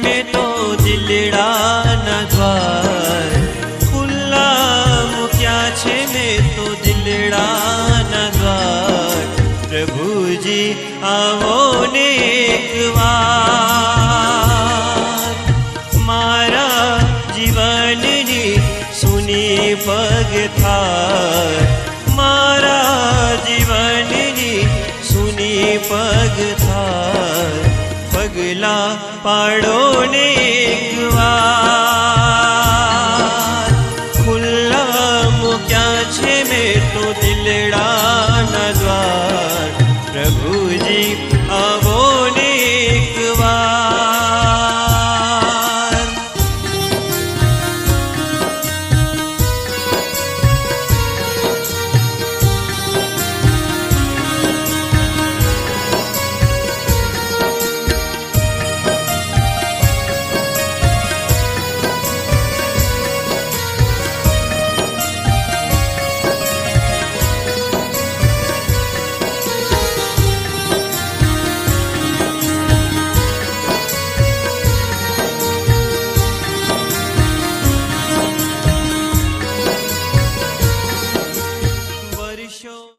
મે તો દિલડા ના ગવાય ખુલ્લા મો ક્યા છે મે તો દિલડા ના ગવાય પ્રભુજી આવો ને એકવાર મારા જીવાનેજી સુને પગથાર મારા જીવાને વેલા પાડો ને ખુલ્લા મૂક્યા છે મેં તો દિલડાના દ્વાર પ્રભુજી